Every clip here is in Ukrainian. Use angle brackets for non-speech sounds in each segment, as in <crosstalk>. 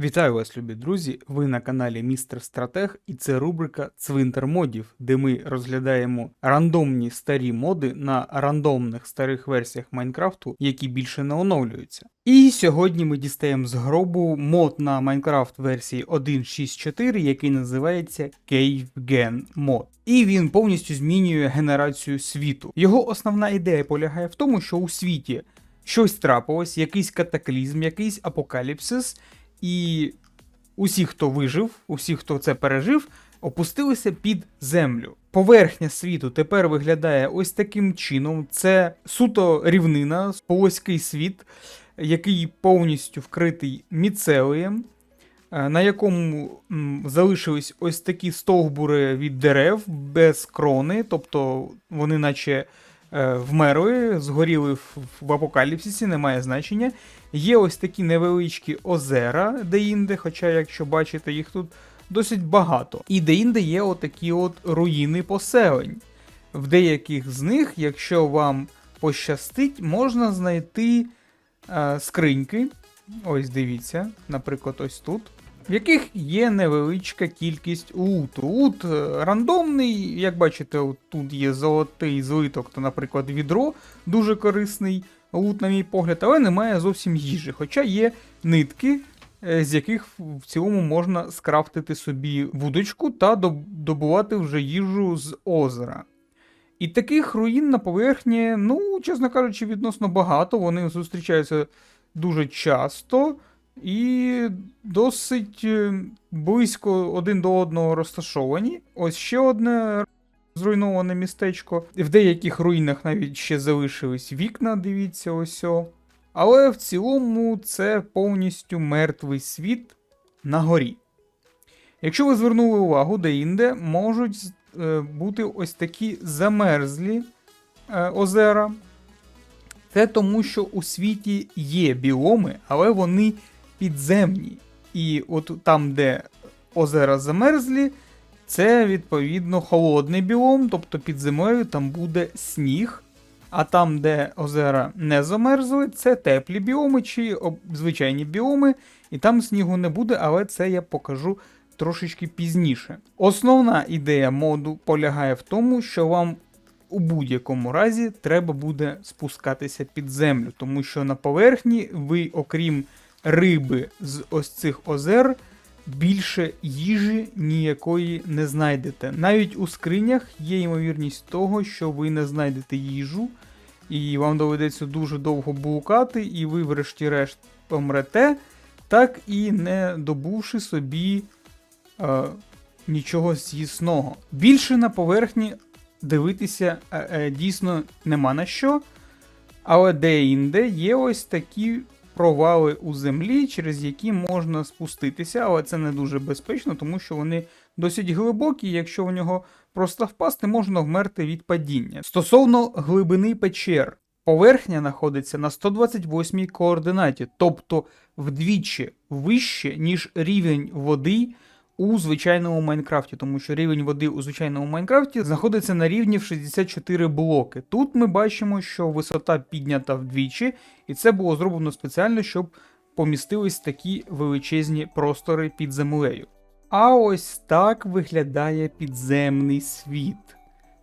Вітаю вас, любі друзі! Ви на каналі Містер Стратег, і це рубрика Цвинтар модів, де ми розглядаємо рандомні старі моди на рандомних старих версіях Майнкрафту, які більше не оновлюються. І сьогодні ми дістаємо з гробу мод на Майнкрафт версії 1.6.4, який називається Cave Mod. І він повністю змінює генерацію світу. Його основна ідея полягає в тому, що у світі щось трапилось, якийсь катаклізм, якийсь апокаліпсис. І усі, хто вижив, усі, хто це пережив, опустилися під землю. Поверхня світу тепер виглядає ось таким чином. Це суто рівнина, полоський світ, який повністю вкритий міцелієм, е, на якому залишились ось такі стовбури від дерев без крони, тобто вони наче вмерли, згоріли в, в апокаліпсисі, немає значення. Є ось такі невеличкі озера деінде, хоча, якщо бачите, їх тут досить багато. І деінде є отакі от руїни поселень. В деяких з них, якщо вам пощастить, можна знайти е, скриньки. Ось дивіться, наприклад, ось тут. В яких є невеличка кількість луту. Лут е, рандомний, як бачите, от тут є золотий злиток, то, наприклад, відро дуже корисний лут, на мій погляд, але немає зовсім їжі. Хоча є нитки, е, з яких в цілому можна скрафтити собі вудочку та добувати вже їжу з озера. І таких руїн на поверхні, ну, чесно кажучи, відносно багато. Вони зустрічаються дуже часто і досить е, близько один до одного розташовані. Ось ще одне зруйноване містечко. В деяких руїнах навіть ще залишились вікна, дивіться, ось. о. Але в цілому це повністю мертвий світ на горі. Якщо ви звернули увагу, деінде можуть е, бути ось такі замерзлі е, озера. Це тому, що у світі є біоми, але вони підземні. І от там, де озера замерзлі, це відповідно холодний біом, тобто під землею там буде сніг. А там, де озера не замерзли, це теплі біоми чи звичайні біоми, і там снігу не буде, але це я покажу трошечки пізніше. Основна ідея моду полягає в тому, що вам у будь-якому разі треба буде спускатися під землю, тому що на поверхні ви, окрім риби з ось цих озер, більше їжі ніякої не знайдете. Навіть у скринях є ймовірність того, що ви не знайдете їжу, і вам доведеться дуже довго блукати, і ви, врешті-решт, помрете, так і не добувши собі е, нічого з'їсного. Більше на поверхні дивитися е, е, дійсно нема на що. Але де-інде є ось такі провали у землі, через які можна спуститися, але це не дуже безпечно, тому що вони досить глибокі, якщо в нього просто впасти, можна вмерти від падіння. Стосовно глибини печер, поверхня знаходиться на 128 координаті, тобто вдвічі вище, ніж рівень води у звичайному Майнкрафті, тому що рівень води у звичайному Майнкрафті знаходиться на рівні в 64 блоки. Тут ми бачимо, що висота піднята вдвічі, і це було зроблено спеціально, щоб помістились такі величезні простори під землею. А ось так виглядає підземний світ.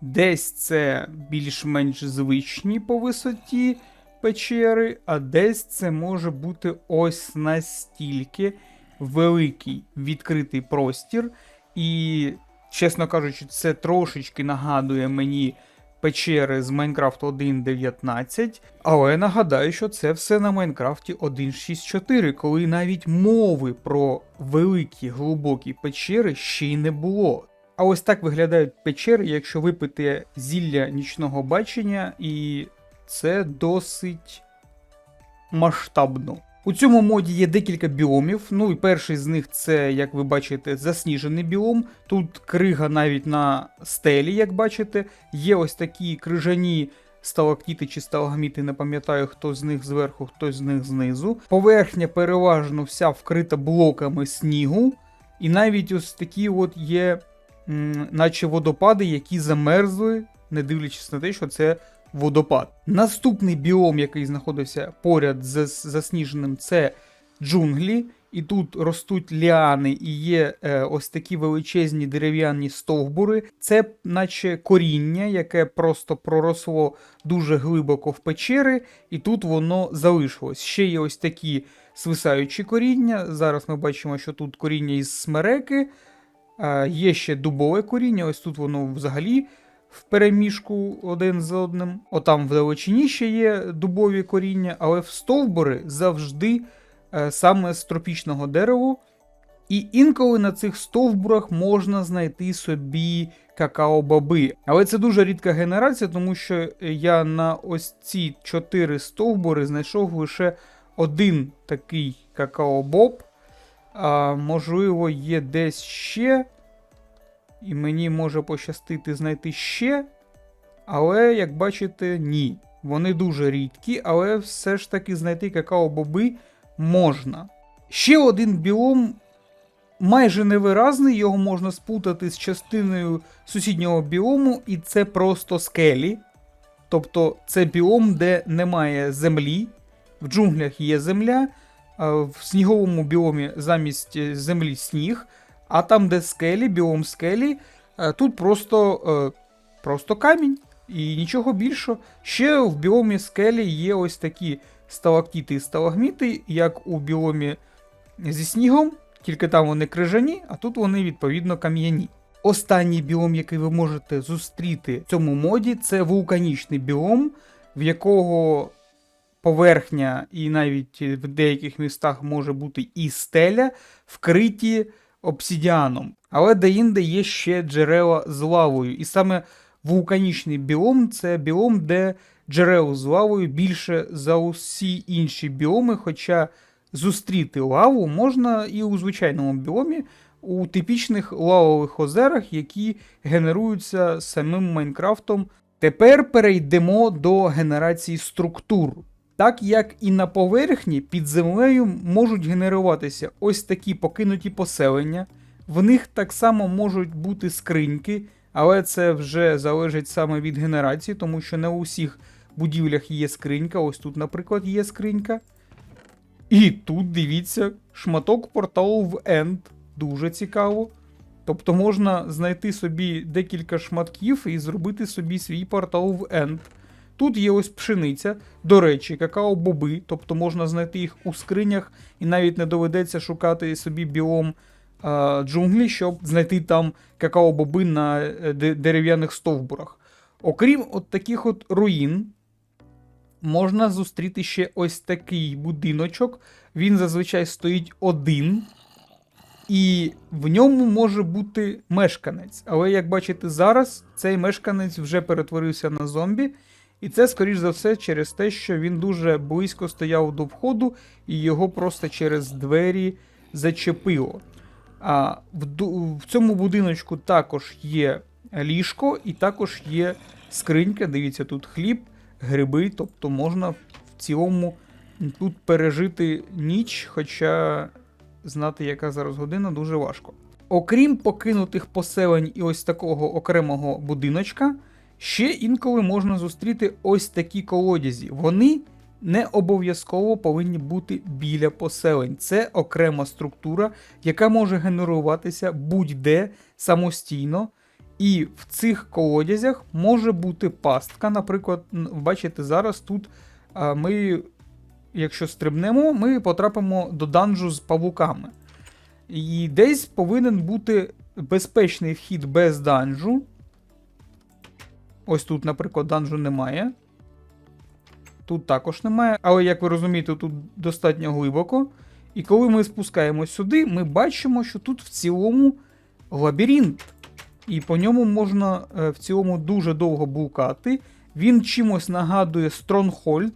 Десь це більш-менш звичні по висоті печери, а десь це може бути ось настільки великий відкритий простір. І, чесно кажучи, це трошечки нагадує мені печери з Майнкрафт 1.19. Але нагадаю, що це все на Майнкрафті 1.6.4, коли навіть мови про великі глибокі печери ще й не було. А ось так виглядають печери, якщо випити зілля нічного бачення, і це досить масштабно. У цьому моді є декілька біомів. Ну і перший з них це, як ви бачите, засніжений біом. Тут крига навіть на стелі, як бачите. Є ось такі крижані сталактіти чи сталагміти, не пам'ятаю, хто з них зверху, хто з них знизу. Поверхня переважно вся вкрита блоками снігу. І навіть ось такі от є, м, наче водопади, які замерзли, не дивлячись на те, що це водопад. Наступний біом, який знаходився поряд з засніженим, це джунглі. і тут ростуть ліани, і є е, ось такі величезні дерев'яні стовбури. Це наче коріння, яке просто проросло дуже глибоко в печери, і тут воно залишилось. Ще є ось такі свисаючі коріння. Зараз ми бачимо, що тут коріння із смереки. Є ще дубове коріння, ось тут воно взагалі в переміжку один з одним. Отам в далечині ще є дубові коріння, але в стовбури завжди е, саме з тропічного дерева. І інколи на цих стовбурах можна знайти собі какао-баби. Але це дуже рідка генерація, тому що я на ось ці чотири стовбури знайшов лише один такий какао-боб. А, можливо, є десь ще. І мені може пощастити знайти ще. Але, як бачите, ні. Вони дуже рідкі, але все ж таки знайти какао-боби можна. Ще один біом майже невиразний, його можна спутати з частиною сусіднього біому, і це просто скелі. Тобто це біом, де немає землі, в джунглях є земля, в сніговому біомі замість е, землі сніг, а там, де скелі, біом скелі, е, тут просто, е, просто камінь і нічого більше. Ще в біомі скелі є ось такі сталактіти і сталагміти, як у біомі зі снігом, тільки там вони крижані, а тут вони відповідно кам'яні. Останній біом, який ви можете зустріти в цьому моді, це вулканічний біом, в якого поверхня і навіть в деяких містах може бути і стеля, вкриті обсідіаном. Але деінде є ще джерела з лавою. І саме вулканічний біом це біом, де джерел з лавою більше за усі інші біоми, хоча зустріти лаву можна і у звичайному біомі, у типічних лавових озерах, які генеруються самим Майнкрафтом. Тепер перейдемо до генерації структур. Так як і на поверхні під землею можуть генеруватися ось такі покинуті поселення, в них так само можуть бути скриньки, але це вже залежить саме від генерації, тому що не у всіх будівлях є скринька. Ось тут, наприклад, є скринька. І тут дивіться, шматок порталу в End. Дуже цікаво. Тобто можна знайти собі декілька шматків і зробити собі свій портал в End. Тут є ось пшениця, до речі, какао-боби, тобто можна знайти їх у скринях, і навіть не доведеться шукати собі біом а, джунглі, щоб знайти там какао-боби на е, дерев'яних стовбурах. Окрім от таких от руїн, можна зустріти ще ось такий будиночок. Він зазвичай стоїть один. І в ньому може бути мешканець. Але як бачите, зараз цей мешканець вже перетворився на зомбі. І це, скоріш за все, через те, що він дуже близько стояв до входу, і його просто через двері зачепило. А в, в цьому будиночку також є ліжко, і також є скринька. Дивіться, тут хліб, гриби, тобто можна в цілому тут пережити ніч, хоча знати, яка зараз година, дуже важко. Окрім покинутих поселень і ось такого окремого будиночка, ще інколи можна зустріти ось такі колодязі. Вони не обов'язково повинні бути біля поселень. Це окрема структура, яка може генеруватися будь-де самостійно. І в цих колодязях може бути пастка. Наприклад, бачите, зараз тут ми, якщо стрибнемо, ми потрапимо до данжу з павуками. І десь повинен бути безпечний вхід без данжу. Ось тут, наприклад, данжу немає. Тут також немає, але як ви розумієте, тут достатньо глибоко. І коли ми спускаємось сюди, ми бачимо, що тут в цілому лабіринт. І по ньому можна е, в цілому дуже довго блукати. Він чимось нагадує Stronghold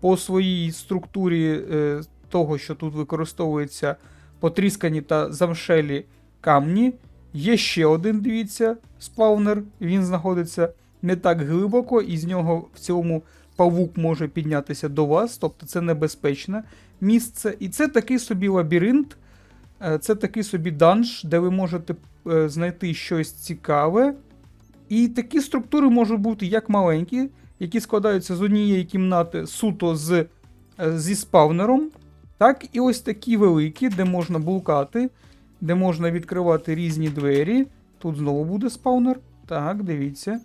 по своїй структурі е, того, що тут використовується потріскані та замшелі камні. Є ще один, дивіться, спаунер. Він знаходиться не так глибоко, і з нього в цілому павук може піднятися до вас, тобто це небезпечне місце. І це такий собі лабіринт, е, це такий собі данж, де ви можете е, знайти щось цікаве. І такі структури можуть бути як маленькі, які складаються з однієї кімнати суто з, е, зі спавнером, Так, і ось такі великі, де можна блукати, де можна відкривати різні двері. Тут знову буде спаунер. Так, дивіться.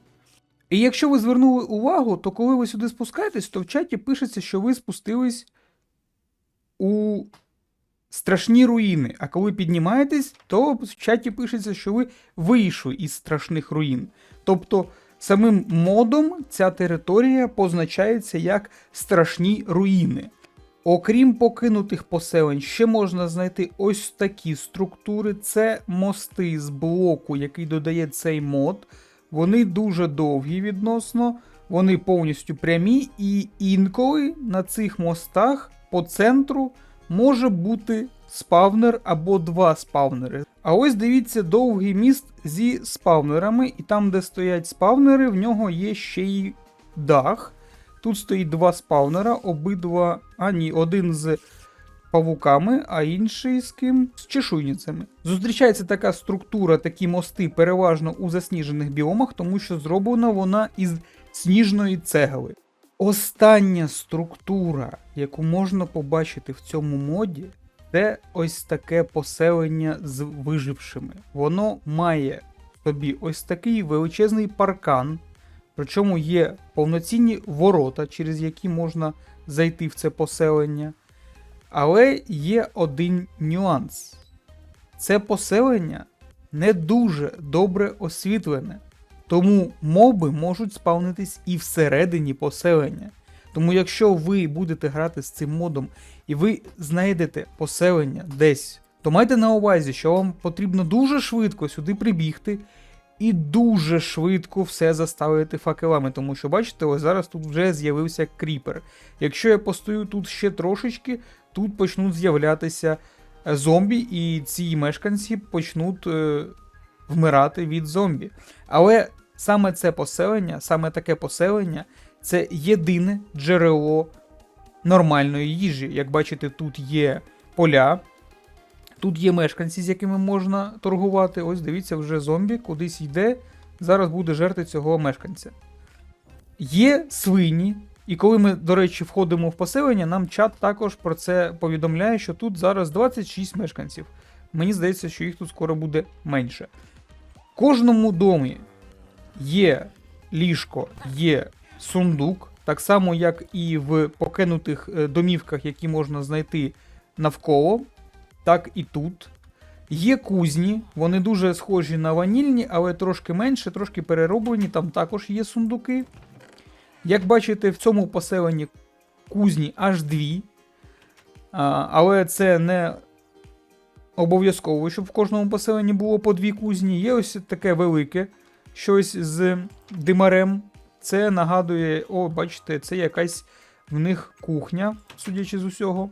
І якщо ви звернули увагу, то коли ви сюди спускаєтесь, то в чаті пишеться, що ви спустились у страшні руїни. А коли піднімаєтесь, то в чаті пишеться, що ви вийшли із страшних руїн. Тобто самим модом ця територія позначається як страшні руїни. Окрім покинутих поселень, ще можна знайти ось такі структури. Це мости з блоку, який додає цей мод. Вони дуже довгі відносно, вони повністю прямі, і інколи на цих мостах по центру може бути спавнер або два спавнери. А ось дивіться довгий міст зі спавнерами, і там, де стоять спавнери, в нього є ще й дах. Тут стоїть два спавнера, обидва, а ні, один з павуками, а інший з ким? З чешуйницями. Зустрічається така структура, такі мости переважно у засніжених біомах, тому що зроблена вона із сніжної цегли. Остання структура, яку можна побачити в цьому моді, це ось таке поселення з вижившими. Воно має собі ось такий величезний паркан, причому є повноцінні ворота, через які можна зайти в це поселення. Але є один нюанс: це поселення не дуже добре освітлене. Тому моби можуть спавнитись і всередині поселення. Тому якщо ви будете грати з цим модом і ви знайдете поселення десь, то майте на увазі, що вам потрібно дуже швидко сюди прибігти і дуже швидко все заставити факелами. Тому що, бачите, ось зараз тут вже з'явився кріпер. Якщо я постою тут ще трошечки, тут почнуть з'являтися е, зомбі, і ці мешканці почнуть е, вмирати від зомбі. Але саме це поселення, саме таке поселення це єдине джерело нормальної їжі. Як бачите, тут є поля, тут є мешканці, з якими можна торгувати. Ось дивіться, вже зомбі кудись йде. Зараз буде жерти цього мешканця. Є свині, і коли ми, до речі, входимо в поселення, нам чат також про це повідомляє, що тут зараз 26 мешканців. Мені здається, що їх тут скоро буде менше. В кожному домі є ліжко, є сундук, так само, як і в покинутих е, домівках, які можна знайти навколо, так і тут. Є кузні, вони дуже схожі на ванільні, але трошки менше, трошки перероблені, там також є сундуки. Як бачите, в цьому поселенні кузні аж дві. Але це не обов'язково, щоб в кожному поселенні було по дві кузні. Є ось таке велике щось з димарем. Це нагадує, о, бачите, це якась в них кухня, судячи з усього.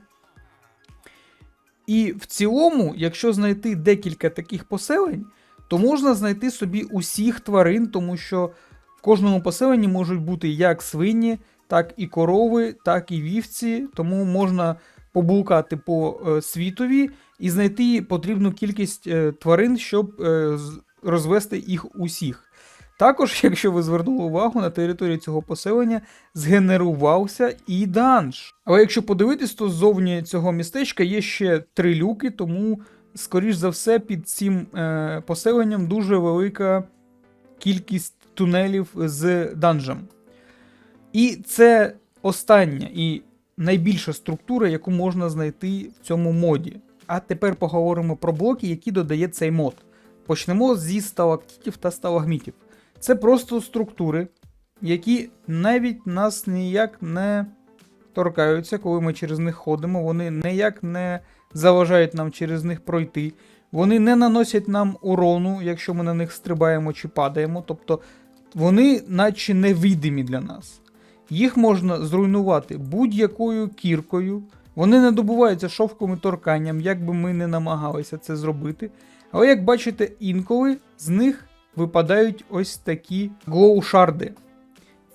І в цілому, якщо знайти декілька таких поселень, то можна знайти собі усіх тварин, тому що в кожному поселенні можуть бути як свині, так і корови, так і вівці, тому можна поблукати по е, світові і знайти потрібну кількість е, тварин, щоб е, розвести їх усіх. Також, <laughs> якщо ви звернули увагу, на території цього поселення згенерувався і данж. Але якщо подивитись, то ззовні цього містечка є ще три люки, тому, скоріш за все, під цим е, поселенням дуже велика кількість тунелів з данжем. І це остання і найбільша структура, яку можна знайти в цьому моді. А тепер поговоримо про блоки, які додає цей мод. Почнемо зі сталактитів та сталагмітів. Це просто структури, які навіть нас ніяк не торкаються, коли ми через них ходимо. Вони ніяк не заважають нам через них пройти. Вони не наносять нам урону, якщо ми на них стрибаємо чи падаємо. Тобто вони наче невидимі для нас. Їх можна зруйнувати будь-якою кіркою. Вони не добуваються шовковим торканням, як би ми не намагалися це зробити. Але як бачите, інколи з них випадають ось такі глоушарди.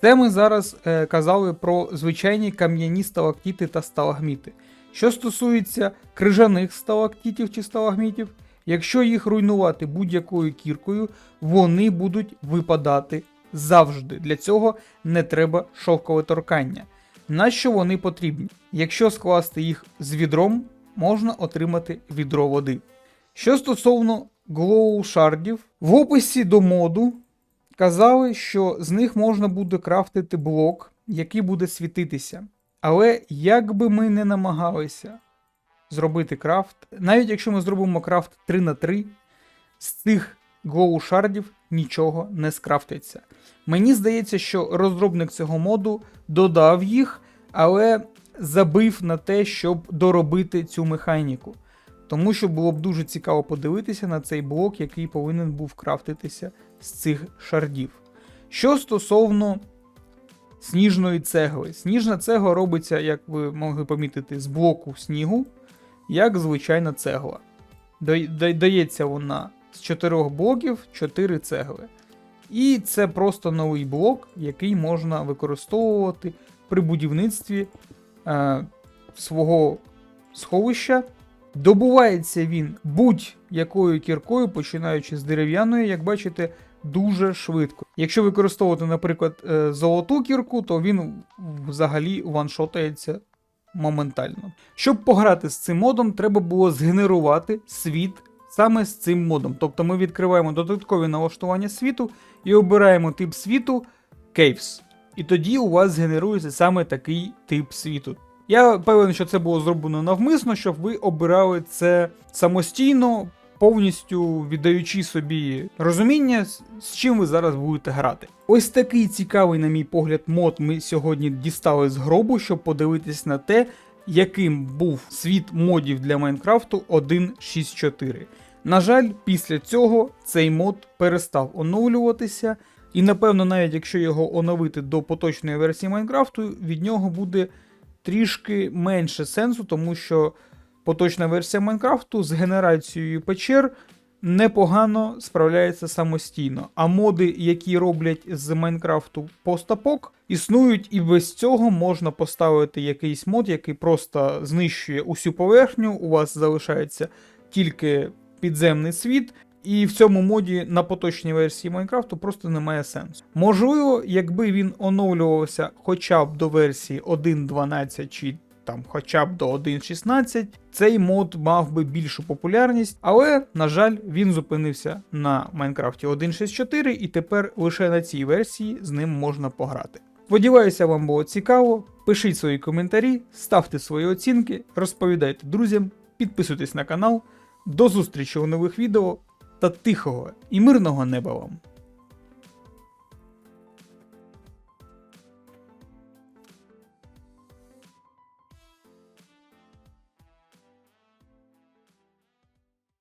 Це ми зараз е, казали про звичайні кам'яні сталактіти та сталагміти. Що стосується крижаних сталактитів чи сталагмітів, якщо їх руйнувати будь-якою кіркою, вони будуть випадати завжди. Для цього не треба шовкове торкання. На що вони потрібні? Якщо скласти їх з відром, можна отримати відро води. Що стосовно глоу шардів, в описі до моду казали, що з них можна буде крафтити блок, який буде світитися. Але як би ми не намагалися зробити крафт, навіть якщо ми зробимо крафт 3 на 3 з цих глоу шардів нічого не скрафтиться. Мені здається, що розробник цього моду додав їх, але забив на те, щоб доробити цю механіку. Тому що було б дуже цікаво подивитися на цей блок, який повинен був крафтитися з цих шардів. Що стосовно сніжної цегли, сніжна цегла робиться, як ви могли помітити, з блоку снігу, як звичайна цегла. Дається вона з 4 блоків 4 цегли. І це просто новий блок, який можна використовувати при будівництві е, свого сховища. Добувається він будь-якою кіркою, починаючи з дерев'яної, як бачите, дуже швидко. Якщо використовувати, наприклад, е, золоту кірку, то він взагалі ваншотається моментально. Щоб пограти з цим модом, треба було згенерувати світ саме з цим модом. Тобто ми відкриваємо додаткові налаштування світу і обираємо тип світу Caves. І тоді у вас згенерується саме такий тип світу. Я певен, що це було зроблено навмисно, щоб ви обирали це самостійно, повністю віддаючи собі розуміння, з- чим ви зараз будете грати. Ось такий цікавий, на мій погляд, мод ми сьогодні дістали з гробу, щоб подивитись на те, яким був світ модів для Майнкрафту 1.6.4. На жаль, після цього цей мод перестав оновлюватися, і напевно, навіть якщо його оновити до поточної версії Майнкрафту, від нього буде трішки менше сенсу, тому що поточна версія Майнкрафту з генерацією печер непогано справляється самостійно. А моди, які роблять з Майнкрафту постапок, існують, і без цього можна поставити якийсь мод, який просто знищує усю поверхню. У вас залишається тільки підземний світ. І в цьому моді на поточній версії Майнкрафту просто немає сенсу. Можливо, якби він оновлювався хоча б до версії 1.12 чи там хоча б до 1.16, цей мод мав би більшу популярність, але, на жаль, він зупинився на Майнкрафті 1.6.4 і тепер лише на цій версії з ним можна пограти. Сподіваюся, вам було цікаво. Пишіть свої коментарі, ставте свої оцінки, розповідайте друзям, підписуйтесь на канал. До зустрічі у нових відео та тихого і мирного неба вам!